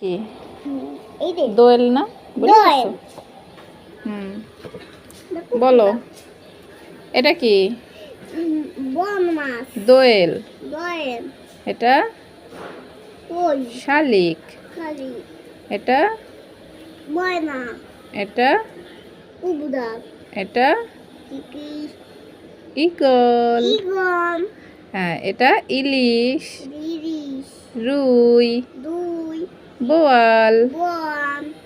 কি? দোয়েল না। হুম। বলো। এটা কি? দোয়েল। দয়েল। এটা? শালিক। এটা? ময়না। এটা? এটা? ইগন হ্যাঁ এটা ইলিশ। রুই। বোয়াল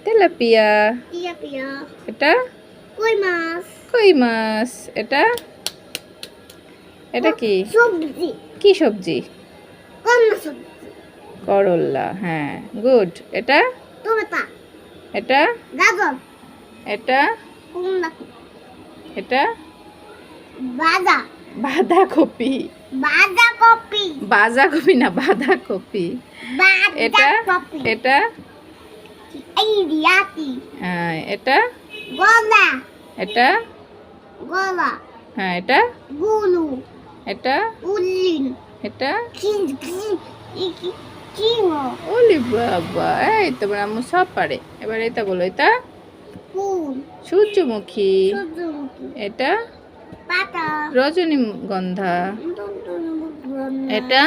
তেলাপিয়া এটা কই মাছ কই মাছ এটা এটা কি সবজি কি সবজি করল্লা হ্যাঁ গুড এটা এটা গাজর এটা এটা বাজা বাঁধাকপি। বাজা কপি বাঁধাকপি না বাঁধাকপি। এটা এটা? হ্যাঁ, এটা? গলা। এটা? গলা। হ্যাঁ এটা? গুলু। এটা? উলিন এটা? ওলি বাবা এই তো আম্মু সব পারে। এবার এটা বলো এটা? ফুল। সূর্যমুখী। এটা? রজনীগন্ধা। এটা?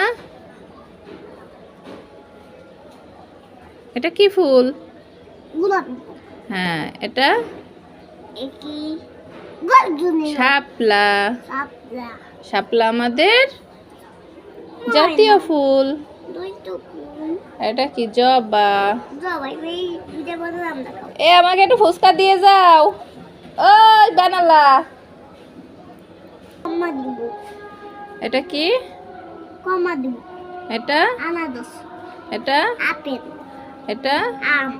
এটা কি ফুল? হ্যাঁ এটা? শাপলা। শাপলা। আমাদের? জাতীয় ফুল। এটা কি? জবা। এ আমাকে একটু ফুচকা দিয়ে যাও। ওই বানালা। কমা দিব। এটা কি? কমা দিব। এটা? আনারস। এটা? আপেল। এটা? আম।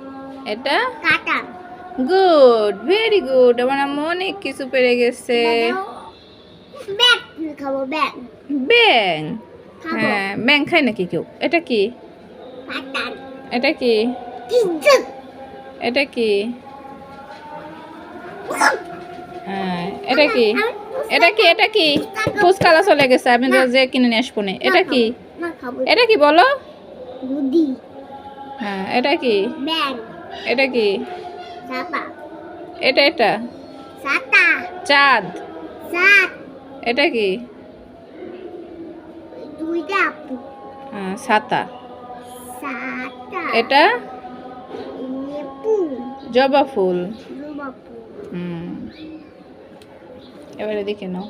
এটা? কাঁঠাল। Good very good. আমার আম্মু অনেক কিছু পেরে গেছে। খাব ব্যাগ ব্যাং? হ্যাঁ ব্যাং খায় নাকি কেউ? এটা কি? এটা কি? এটা কি? হ্যাঁ, এটা কি? এটা কি এটা কি? ফুচকালা চলে গেছে আমি যে কিনে নিয়ে আসব না। এটা কি? এটা কি বলো? হ্যাঁ এটা কি? ব্যাগ। এটা কি? এটা এটা? সাতা চাঁদ। এটা কি? দুইটা আপু। হ্যাঁ, সাতা। এটা? নেপু। জবা ফুল। হুম। এবারে দেখে নাও।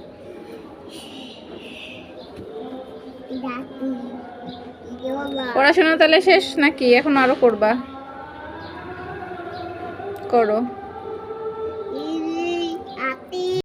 পড়াশোনা তাহলে শেষ নাকি? এখন আরও করবা? করো।